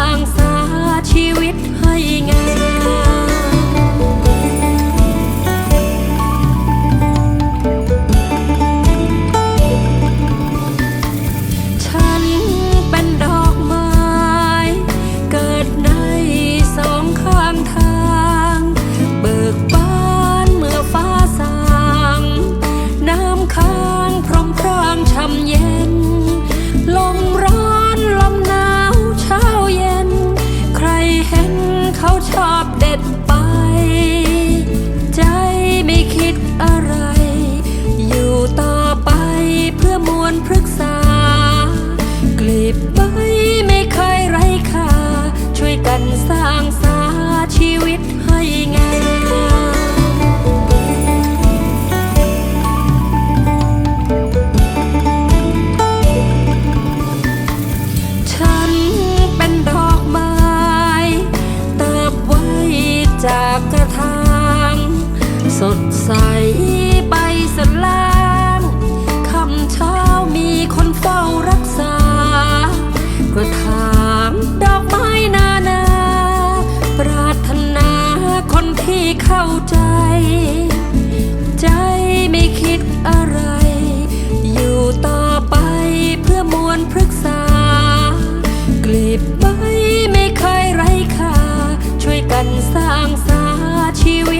ร้างสาชีวิตให้งาม that สดใสไปสลางคำเช้ามีคนเฝ้ารักษา ก็ถามดอกไม้นานา ปรารถนาคนที่เข้าใจ ใจไม่คิดอะไร อยู่ต่อไปเพื่อมวลพฤกษากลีบใบไม่เคยไร้ค่า ช่วยกันสร้างสาชีวิต